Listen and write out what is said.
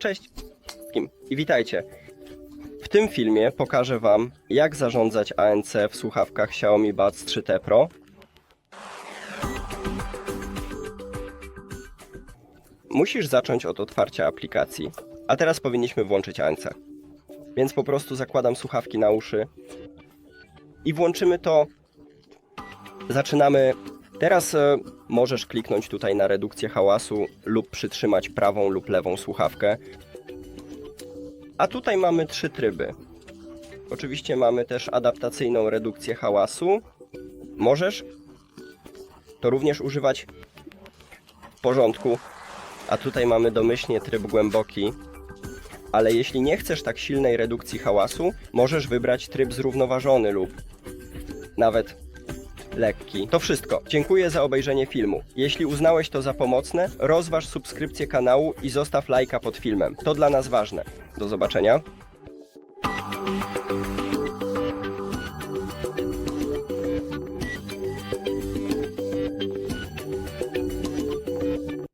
Cześć wszystkim i witajcie. W tym filmie pokażę Wam, jak zarządzać ANC w słuchawkach Xiaomi Buds 3T Pro. Musisz zacząć od otwarcia aplikacji, a teraz powinniśmy włączyć ANC. Więc po prostu zakładam słuchawki na uszy i włączymy to. Zaczynamy. Teraz e, możesz kliknąć tutaj na redukcję hałasu lub przytrzymać prawą lub lewą słuchawkę. A tutaj mamy trzy tryby. Oczywiście mamy też adaptacyjną redukcję hałasu. Możesz to również używać w porządku. A tutaj mamy domyślnie tryb głęboki. Ale jeśli nie chcesz tak silnej redukcji hałasu, możesz wybrać tryb zrównoważony lub nawet lekki. To wszystko. Dziękuję za obejrzenie filmu. Jeśli uznałeś to za pomocne, rozważ subskrypcję kanału i zostaw lajka pod filmem. To dla nas ważne. Do zobaczenia.